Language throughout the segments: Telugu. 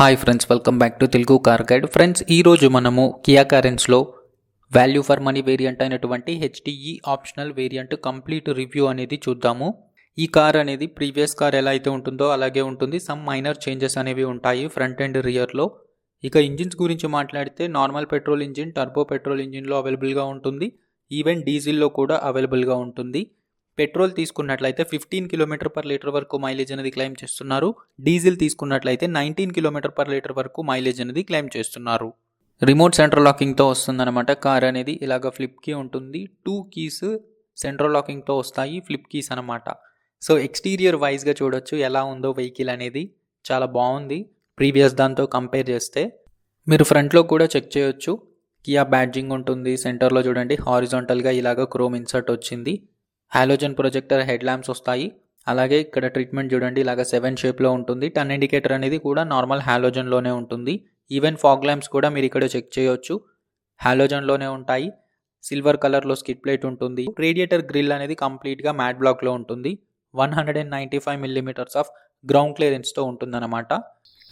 Hi friends welcome back to Telugu car guide friends ఈరోజు మనము కియా కారెన్స్లో వాల్యూ ఫర్ మనీ వేరియంట్ అయినటువంటి HDE optional variant complete review అనేది చూద్దాము. ఈ కార్ అనేది ప్రీవియస్ కార్ ఎలా అయితే ఉంటుందో అలాగే ఉంటుంది. సమ్ మైనర్ చేంజెస్ అనేవి ఉంటాయి ఫ్రంట్ అండ్ రియర్లో ఇక ఇంజిన్స్ గురించి మాట్లాడితే normal petrol engine turbo petrol ఇంజిన్లో అవైలబుల్గా ఉంటుంది. ఈవెన్ డీజిల్లో కూడా అవైలబుల్గా ఉంటుంది. పెట్రోల్ తీసుకున్నట్లయితే ఫిఫ్టీన్ కిలోమీటర్ పర్ లీటర్ వరకు మైలేజ్ అనేది క్లెయిమ్ చేస్తున్నారు. డీజిల్ తీసుకున్నట్లయితే నైన్టీన్ కిలోమీటర్ పర్ లీటర్ వరకు మైలేజ్ అనేది క్లెయిమ్ చేస్తున్నారు. రిమోట్ సెంట్రల్ లాకింగ్తో వస్తుందన్నమాట. కార్ అనేది ఇలాగ ఫ్లిప్ కీ ఉంటుంది. టూ కీస్ సెంట్రల్ లాకింగ్తో వస్తాయి. ఫ్లిప్ కీస్ అనమాట సో ఎక్స్టీరియర్ వైజ్గా చూడొచ్చు. ఎలా ఉందో వెహికల్ అనేది చాలా బాగుంది. ప్రీవియస్ దాంతో కంపేర్ చేస్తే మీరు ఫ్రంట్లో కూడా చెక్ చేయొచ్చు. కియా బ్యాడ్జింగ్ ఉంటుంది. సెంటర్లో చూడండి. హారిజాంటల్గా ఇలాగ క్రోమ్ ఇన్సర్ట్ వచ్చింది. హాలోజన్ ప్రొజెక్టర్ హెడ్ ల్యాంప్స్ వస్తాయి. అలాగే ఇక్కడ ట్రీట్మెంట్ చూడండి ఇలాగ సెవెన్ షేప్లో ఉంటుంది. టన్ ఇండికేటర్ అనేది కూడా నార్మల్ హాలోజన్లోనే ఉంటుంది. ఈవెన్ ఫాగ్ ల్యాంప్స్ కూడా మీరు ఇక్కడ చెక్ చేయొచ్చు. హాలోజన్లోనే ఉంటాయి. సిల్వర్ కలర్లో స్కిట్ ప్లేట్ ఉంటుంది. రేడియేటర్ గ్రిల్ అనేది కంప్లీట్గా మ్యాట్ బ్లాక్లో ఉంటుంది. One hundred and ninety five millimetres of ground క్లియరెన్స్తో ఉంటుందన్నమాట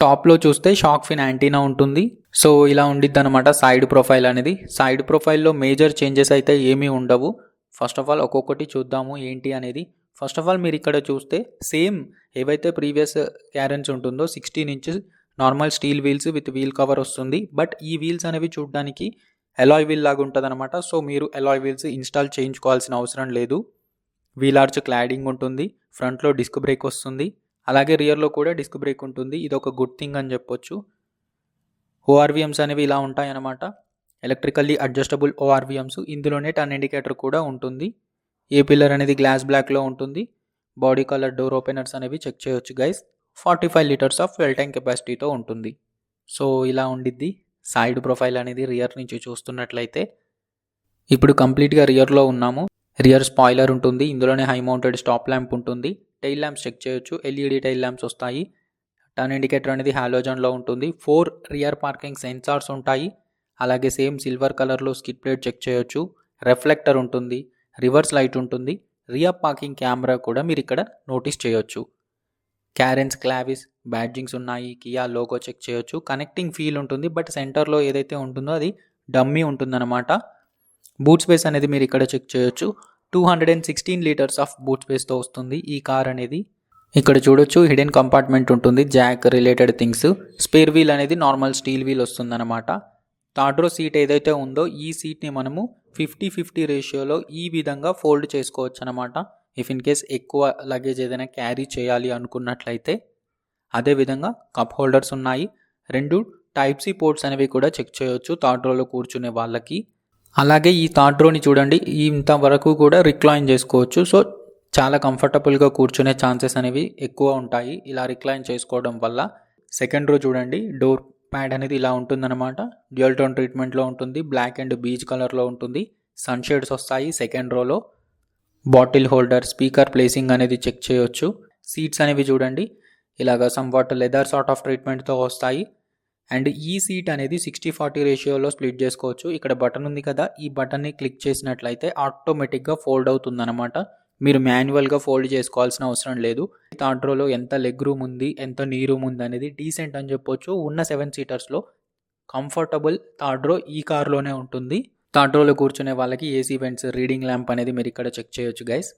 టాప్లో చూస్తే షాక్ ఫిన్ యాంటీనా ఉంటుంది. సో ఇలా ఉండిద్ది అనమాట సైడ్ ప్రొఫైల్ అనేది సైడ్ ప్రొఫైల్లో మేజర్ చేంజెస్ అయితే ఏమీ ఉండవు. ఫస్ట్ ఆఫ్ ఆల్ ఒక్కొక్కటి చూద్దాము ఏంటి అనేది. ఫస్ట్ ఆఫ్ ఆల్ మీరు ఇక్కడ చూస్తే సేమ్ ఏవైతే ప్రీవియస్ క్యారెన్స్ ఉంటుందో sixteen inches normal steel wheels with wheel cover వస్తుంది. బట్ ఈ వీల్స్ అనేవి చూడడానికి ఎలాయ్ వీల్ లాగా ఉంటుంది అనమాట సో మీరు ఎలాయ్ వీల్స్ ఇన్స్టాల్ చేయించుకోవాల్సిన అవసరం లేదు. వీల్ ఆర్చ్ క్లాడింగ్ ఉంటుంది. ఫ్రంట్లో డిస్క్ బ్రేక్ వస్తుంది. అలాగే రియర్లో కూడా డిస్క్ బ్రేక్ ఉంటుంది. ఇది ఒక గుడ్ థింగ్ అని చెప్పొచ్చు. ఓఆర్విఎమ్స్ అనేవి ఇలా ఉంటాయన్నమాట. ఎలక్ట్రికల్లీ అడ్జస్టబుల్ ఓఆర్విఎమ్స్ ఇందులోనే టర్న్ ఇండికేటర్ కూడా ఉంటుంది. ఏ పిల్లర్ అనేది గ్లాస్ బ్లాక్లో ఉంటుంది. బాడీ కలర్ డోర్ ఓపెనర్స్ అనేవి చెక్ చేయొచ్చు guys. Forty five litres of fuel tank కెపాసిటీతో ఉంటుంది. సో ఇలా ఉండిద్ది. సైడ్ ప్రొఫైల్ అనేది రియర్ నుంచి చూస్తున్నట్లయితే. ఇప్పుడు కంప్లీట్గా రియర్లో ఉన్నాము. రియర్ స్పాయిలర్ ఉంటుంది. ఇందులోనే హై మౌంటెడ్ స్టాప్ ల్యాంప్ ఉంటుంది. టైల్ ల్యాంప్స్ చెక్ చేయొచ్చు. ఎల్ఈడి టైల్ ల్యాంప్స్ వస్తాయి. టర్న్ ఇండికేటర్ అనేది హాలోజన్లో ఉంటుంది. ఫోర్ రియర్ పార్కింగ్ సెన్సార్స్ ఉంటాయి. అలాగే సేమ్ సిల్వర్ కలర్లో స్కిట్ ప్లేట్ చెక్ చేయొచ్చు. రిఫ్లెక్టర్ ఉంటుంది రివర్స్ లైట్ ఉంటుంది రియర్ పార్కింగ్ కెమెరా కూడా మీరు ఇక్కడ నోటీస్ చేయొచ్చు. క్యారెన్స్ క్లావిస్ బ్యాడ్జింగ్స్ ఉన్నాయి కియా లోగో చెక్ చేయొచ్చు. కనెక్టింగ్ ఫీల్ ఉంటుంది బట్ సెంటర్లో ఏదైతే ఉంటుందో అది డమ్మీ ఉంటుందన్నమాట. బూట్ స్పేస్ అనేది మీరు ఇక్కడ చెక్ చేయొచ్చు. Two hundred and sixteen litres of boot స్పేస్తో వస్తుంది ఈ కార్ అనేది. ఇక్కడ చూడొచ్చు హిడెన్ కంపార్ట్మెంట్ ఉంటుంది jack related things. Spare wheel అనేది నార్మల్ స్టీల్ వీల్ వస్తుందన్నమాట. థర్డ్ రో సీట్ ఏదైతే ఉందో ఈ సీట్ని మనము ఫిఫ్టీ ఫిఫ్టీ రేషియోలో ఈ విధంగా ఫోల్డ్ చేసుకోవచ్చు అనమాట ఇఫ్ ఇన్ కేస్ ఎక్కువ లగేజ్ ఏదైనా క్యారీ చేయాలి అనుకున్నట్లయితే అదేవిధంగా కప్ హోల్డర్స్ ఉన్నాయి. రెండు టైప్ సి పోర్ట్స్ అనేవి కూడా చెక్ చేయొచ్చు థర్డ్ రోలో కూర్చునే వాళ్ళకి. అలాగే ఈ థర్డ్ రోని చూడండి ఇంతవరకు కూడా రిక్లైన్ చేసుకోవచ్చు. సో చాలా కంఫర్టబుల్గా కూర్చునే ఛాన్సెస్ అనేవి ఎక్కువ ఉంటాయి ఇలా రిక్లైన్ చేసుకోవడం వల్ల. సెకండ్ రో చూడండి డోర్ ప్యాడ్ అనేది ఇలా ఉంటుందన్నమాట. డ్యూయల్ టోన్ ట్రీట్మెంట్లో ఉంటుంది. బ్లాక్ అండ్ బీచ్ కలర్లో ఉంటుంది. సన్ షేడ్స్ వస్తాయి సెకండ్ రోలో. బాటిల్ హోల్డర్ స్పీకర్ ప్లేసింగ్ అనేది చెక్ చేయొచ్చు. సీట్స్ అనేవి చూడండి. ఇలాగ some what leather sort of ట్రీట్మెంట్తో వస్తాయి. అండ్ ఈ సీట్ అనేది సిక్స్టీ ఫార్టీ రేషియోలో స్ప్లిట్ చేసుకోవచ్చు. ఇక్కడ బటన్ ఉంది కదా. ఈ బటన్ని క్లిక్ చేసినట్లయితే ఆటోమేటిక్గా ఫోల్డ్ అవుతుందన్నమాట. మీరు మాన్యువల్గా ఫోల్డ్ చేసుకోవాల్సిన అవసరం లేదు. థర్డ్ రోలో ఎంత లెగ్ రూమ్ ఉంది ఎంత నీ రూమ్ ఉంది అనేది డీసెంట్ అని చెప్పొచ్చు. ఉన్న సెవెన్ సీటర్స్లో కంఫర్టబుల్ థర్డ్ రో ఈ కార్లోనే ఉంటుంది. థర్డ్ రోలో కూర్చునే వాళ్ళకి ఏసీ వెంట్స్ రీడింగ్ ల్యాంప్ అనేది మీరు ఇక్కడ చెక్ చేయొచ్చు గైస్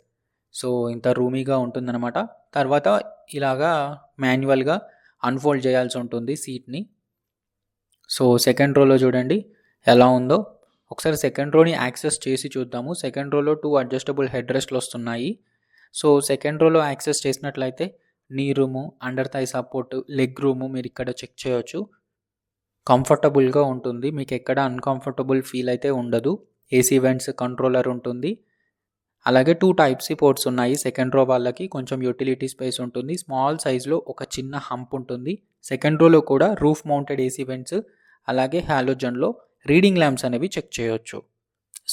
సో ఇంత రూమీగా ఉంటుందన్నమాట. తర్వాత ఇలాగా మాన్యువల్గా అన్ఫోల్డ్ చేయాల్సి ఉంటుంది సీట్ని సో సెకండ్ రోలో చూడండి ఎలా ఉందో. ఒకసారి సెకండ్ రోని యాక్సెస్ చేసి చూద్దాము. సెకండ్ రోలో టూ అడ్జస్టబుల్ హెడ్ రెస్ట్లు వస్తున్నాయి. సో సెకండ్ రోలో యాక్సెస్ చేసినట్లయితే knee room under thigh support leg room మీరు ఇక్కడ చెక్ చేయొచ్చు. కంఫర్టబుల్గా ఉంటుంది. మీకు ఎక్కడ అన్కంఫర్టబుల్ ఫీల్ అయితే ఉండదు. ఏసీ వెంట్స్ కంట్రోలర్ ఉంటుంది. అలాగే టూ టైప్స్ పోర్ట్స్ ఉన్నాయి. సెకండ్ రో వాళ్ళకి కొంచెం యూటిలిటీ స్పేస్ ఉంటుంది. స్మాల్ సైజ్లో ఒక చిన్న హంప్ ఉంటుంది. సెకండ్ రోలో కూడా రూఫ్ మౌంటెడ్ ఏసీ వెంట్స్ అలాగే హాలోజన్లో రీడింగ్ ల్యాంప్స్ అనేవి చెక్ చేయొచ్చు.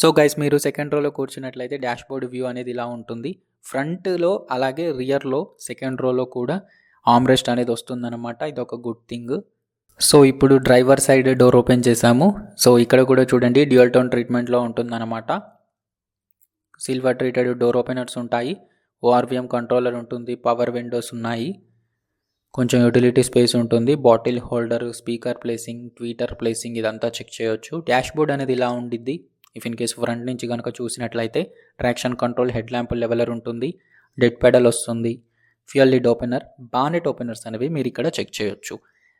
సో గైస్ మీరు సెకండ్ రోలో కూర్చున్నట్లయితే డాష్బోర్డ్ వ్యూ అనేది ఇలా ఉంటుంది. ఫ్రంట్లో అలాగే రియర్లో సెకండ్ రోలో కూడా ఆమ్రెస్ట్ అనేది వస్తుందన్నమాట. ఇది ఒక గుడ్ థింగ్. సో ఇప్పుడు డ్రైవర్ సైడ్ డోర్ ఓపెన్ చేసాము సో ఇక్కడ కూడా చూడండి డ్యూయల్ టోన్ ట్రీట్మెంట్లో ఉంటుందన్నమాట. సిల్వర్ ట్రీటెడ్ డోర్ ఓపెనర్స్ ఉంటాయి. ఓఆర్విఎం కంట్రోలర్ ఉంటుంది. పవర్ విండోస్ ఉన్నాయి. కొంచెం యూటిలిటీ స్పేస్ ఉంటుంది. Bottle holder speaker placing tweeter placing ఇదంతా చెక్ చేయొచ్చు. డాష్ బోర్డ్ అనేది ఇలా ఉండిద్ది. ఇఫ్ ఇన్ కేస్ ఫ్రంట్ నుంచి కనుక చూసినట్లయితే traction control head lamp leveller ఉంటుంది. డెడ్ పెడల్ వస్తుంది. Fuel lid opener bonnet openers అనేవి మీరు ఇక్కడ చెక్ చేయొచ్చు.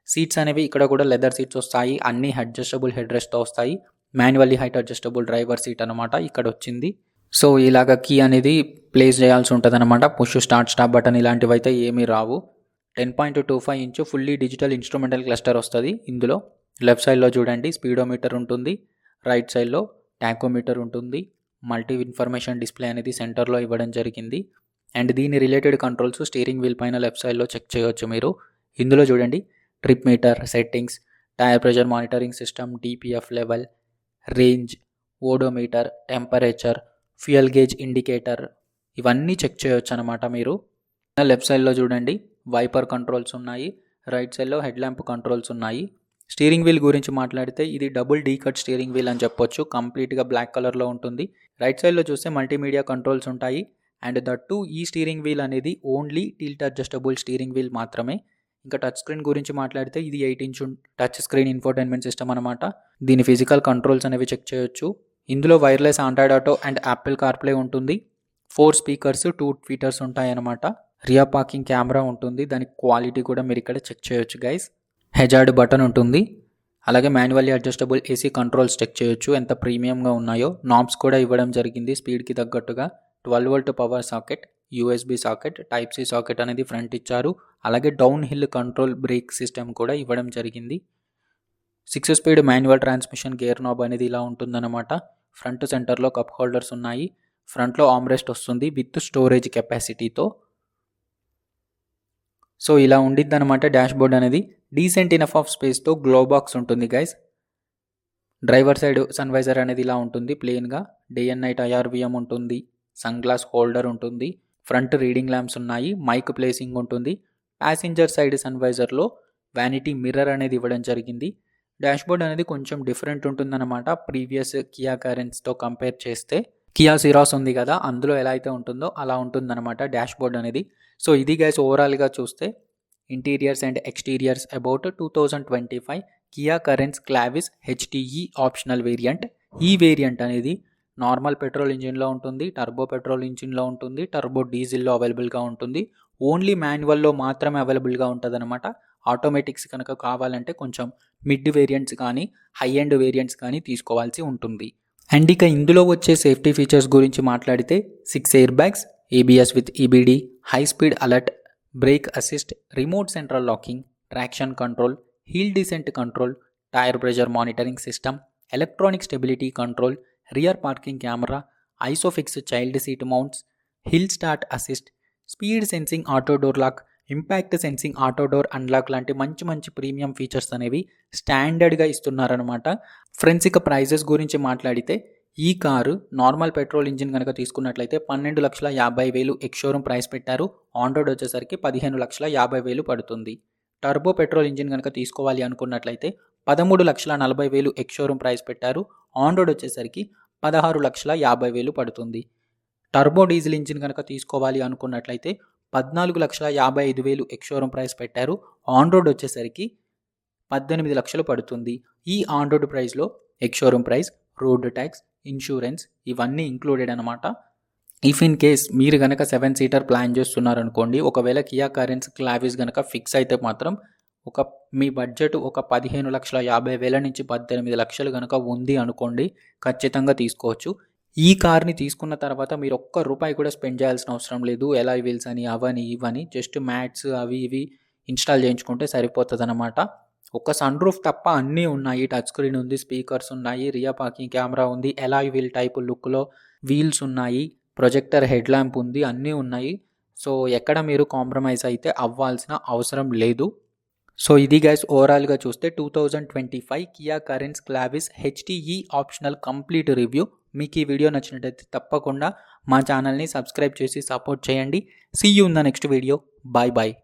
సీట్స్ అనేవి ఇక్కడ కూడా లెదర్ సీట్స్ వస్తాయి. అన్ని అడ్జస్టబుల్ హెడ్ రెస్ట్తో వస్తాయి. Manually height adjustable driver seat అనమాట ఇక్కడ వచ్చింది. సో ఇలాగ కీ అనేది ప్లేస్ చేయాల్సి ఉంటుంది అనమాట పుష్ స్టార్ట్ స్టాప్ బటన్ ఇలాంటివి అయితే ఏమీ రావు. Ten point two five inch fully digital instrumental cluster వస్తుంది. ఇందులో లెఫ్ట్ సైడ్లో చూడండి స్పీడోమీటర్ ఉంటుంది. రైట్ సైడ్లో ట్యాంకోమీటర్ ఉంటుంది. మల్టీ ఇన్ఫర్మేషన్ డిస్ప్లే అనేది సెంటర్లో ఇవ్వడం జరిగింది. అండ్ దీని రిలేటెడ్ కంట్రోల్స్ స్టీరింగ్ వీల్ పైన లెఫ్ట్ సైడ్లో చెక్ చేయవచ్చు మీరు. ఇందులో చూడండి trip meter settings tyre pressure monitoring system DPF level range odometer temperature fuel gauge indicator ఇవన్నీ చెక్ చేయొచ్చు అనమాట మీరు. లెఫ్ట్ సైడ్లో చూడండి వైపర్ కంట్రోల్స్ ఉన్నాయి రైట్ సైడ్లో హెడ్ ల్యాంప్ కంట్రోల్స్ ఉన్నాయి. స్టీరింగ్ వీల్ గురించి మాట్లాడితే ఇది double D cut steering wheel అని చెప్పొచ్చు కంప్లీట్గా బ్లాక్ కలర్లో ఉంటుంది. రైట్ సైడ్లో చూస్తే మల్టీమీడియా కంట్రోల్స్ ఉంటాయి. అండ్ దట్టు ఈ స్టీరింగ్ వీల్ అనేది only tilt adjustable steering wheel మాత్రమే. ఇంకా టచ్ స్క్రీన్ గురించి మాట్లాడితే ఇది eight inch touch screen infotainment system అనమాట దీని ఫిజికల్ కంట్రోల్స్ అనేవి చెక్ చేయొచ్చు. ఇందులో wireless Android Auto and Apple CarPlay ఉంటుంది. ఫోర్ స్పీకర్స్ టూ ట్వీటర్స్ ఉంటాయన్నమాట. రియా పార్కింగ్ కెమెరా ఉంటుంది. దాని క్వాలిటీ కూడా మీరు ఇక్కడ చెక్ చేయొచ్చు గైస్ హెజార్డ్ బటన్ ఉంటుంది. అలాగే manually adjustable AC controls check చేయొచ్చు. ఎంత ప్రీమియంగా ఉన్నాయో. నాబ్స్ కూడా ఇవ్వడం జరిగింది స్పీడ్కి తగ్గట్టుగా. Twelve volt power socket USB socket type C socket అనేది ఫ్రంట్ ఇచ్చారు. అలాగే down hill control brake system కూడా ఇవ్వడం జరిగింది. Six speed manual transmission gear knob అనేది ఇలా ఉంటుందన్నమాట. ఫ్రంట్ సెంటర్లో కప్ హోల్డర్స్ ఉన్నాయి. ఫ్రంట్లో ఆమ్రెస్ట్ వస్తుంది. విత్ స్టోరేజ్ కెపాసిటీతో సో ఇలా ఉండిద్ది అనమాట డాష్ బోర్డ్ అనేది డీసెంట్ ఇనఫ్ ఆఫ్ స్పేస్తో గ్లో బాక్స్ ఉంటుంది guys driver side sun visor అనేది ఇలా ఉంటుంది ప్లెయిన్గా డే అండ్ నైట్ ఐఆర్విఎం ఉంటుంది సన్ గ్లాస్ హోల్డర్ ఉంటుంది ఫ్రంట్ రీడింగ్ ల్యాంప్స్ ఉన్నాయి మైక్ ప్లేసింగ్ ఉంటుంది. ప్యాసింజర్ సైడ్ సన్వైజర్లో వ్యానిటీ మిర్రర్ అనేది ఇవ్వడం జరిగింది. డాష్బోర్డ్ అనేది కొంచెం డిఫరెంట్ ఉంటుందన్నమాట ప్రీవియస్ కియా కరెన్స్తో కంపేర్ చేస్తే. కియా సిరాస్ ఉంది కదా అందులో ఎలా అయితే ఉంటుందో అలా ఉంటుందన్నమాట డాష్బోర్డ్ అనేది. సో ఇది గైస్ ఓవరాల్గా చూస్తే interiors and exteriors about two thousand twenty five Kia Carens Clavis HTE optional variant ఈ వేరియంట్ అనేది నార్మల్ పెట్రోల్ ఇంజిన్లో ఉంటుంది టర్బో పెట్రోల్ ఇంజిన్లో ఉంటుంది టర్బో డీజిల్లో అవైలబుల్గా ఉంటుంది. ఓన్లీ మాన్యువల్లో మాత్రమే అవైలబుల్గా ఉంటుందన్నమాట. ఆటోమేటిక్స్ కనుక కావాలంటే కొంచెం మిడ్ వేరియంట్స్ కానీ హై ఎండ్ వేరియంట్స్ కానీ తీసుకోవాల్సి ఉంటుంది. అండ్ ఇక ఇందులో వచ్చే సేఫ్టీ ఫీచర్స్ గురించి మాట్లాడితే six air bags ABS with EBD high speed alert brake assist remote central locking traction control hill descent control tyre pressure monitoring system electronic stability control rear parking camera ISOFIX child seat mounts hill start assist speed sensing auto door lock impact sensing auto door unlock లాంటి మంచి మంచి ప్రీమియం ఫీచర్స్ అనేవి స్టాండర్డ్గా ఇస్తున్నారనమాట ఫ్రెండ్స్ ఇక ప్రైజెస్ గురించి మాట్లాడితే ఈ కారు నార్మల్ పెట్రోల్ ఇంజిన్ కనుక తీసుకున్నట్లయితే పన్నెండు లక్షల యాభై వేలు ఎక్స్షోరూమ్ ప్రైస్ పెట్టారు. ఆన్ రోడ్ వచ్చేసరికి పదిహేను లక్షల యాభై వేలు పడుతుంది. టర్బో పెట్రోల్ ఇంజిన్ కనుక తీసుకోవాలి అనుకున్నట్లయితే పదమూడు లక్షల నలభై వేలు ఎక్స్షోరూమ్ ప్రైస్ పెట్టారు. ఆన్ రోడ్ వచ్చేసరికి పదహారు లక్షల యాభై వేలు పడుతుంది. టర్బో డీజిల్ ఇంజిన్ కనుక తీసుకోవాలి అనుకున్నట్లయితే పద్నాలుగు లక్షల యాభై ఐదు వేలు ఎక్స్షోరూమ్ ప్రైస్ పెట్టారు. ఆన్ రోడ్ వచ్చేసరికి పద్దెనిమిది లక్షలు పడుతుంది. ఈ ఆన్ రోడ్ ప్రైస్లో ex showroom price road tax insurance ఇవన్నీ ఇంక్లూడెడ్ అనమాట ఇఫ్ ఇన్ కేస్ మీరు కనుక సెవెన్ సీటర్ ప్లాన్ చేస్తున్నారనుకోండి ఒకవేళ కియా కరెన్స్ క్లావిస్ కనుక ఫిక్స్ అయితే మాత్రం ఒక మీ బడ్జెట్ ఒక పదిహేను లక్షల యాభై వేల నుంచి పద్దెనిమిది లక్షలు కనుక ఉంది అనుకోండి ఖచ్చితంగా తీసుకోవచ్చు. ఈ కార్ని తీసుకున్న తర్వాత మీరు ఒక్క రూపాయి కూడా స్పెండ్ చేయాల్సిన అవసరం లేదు. ఎలా వీల్స్ అని అవని ఇవని జస్ట్ మ్యాట్స్ అవి ఇవి ఇన్స్టాల్ చేయించుకుంటే సరిపోతుంది అనమాట ఒక సన్ రూఫ్ తప్ప అన్నీ ఉన్నాయి. టచ్ స్క్రీన్ ఉంది స్పీకర్స్ ఉన్నాయి రియా పార్కింగ్ కెమెరా ఉంది ఎలా వీల్ టైప్ లుక్లో వీల్స్ ఉన్నాయి ప్రొజెక్టర్ హెడ్ ల్యాంప్ ఉంది అన్నీ ఉన్నాయి. సో ఎక్కడ మీరు కాంప్రమైజ్ అయితే అవ్వాల్సిన అవసరం లేదు. సో ఇది గైస్ ఓవరాల్గా చూస్తే two thousand twenty five Kia Carens Clavis HTE optional complete review మీకు ఈ వీడియో నచ్చినట్టయితే తప్పకుండా మా ఛానల్ని సబ్స్క్రైబ్ చేసి సపోర్ట్ చేయండి. See you in the next video bye bye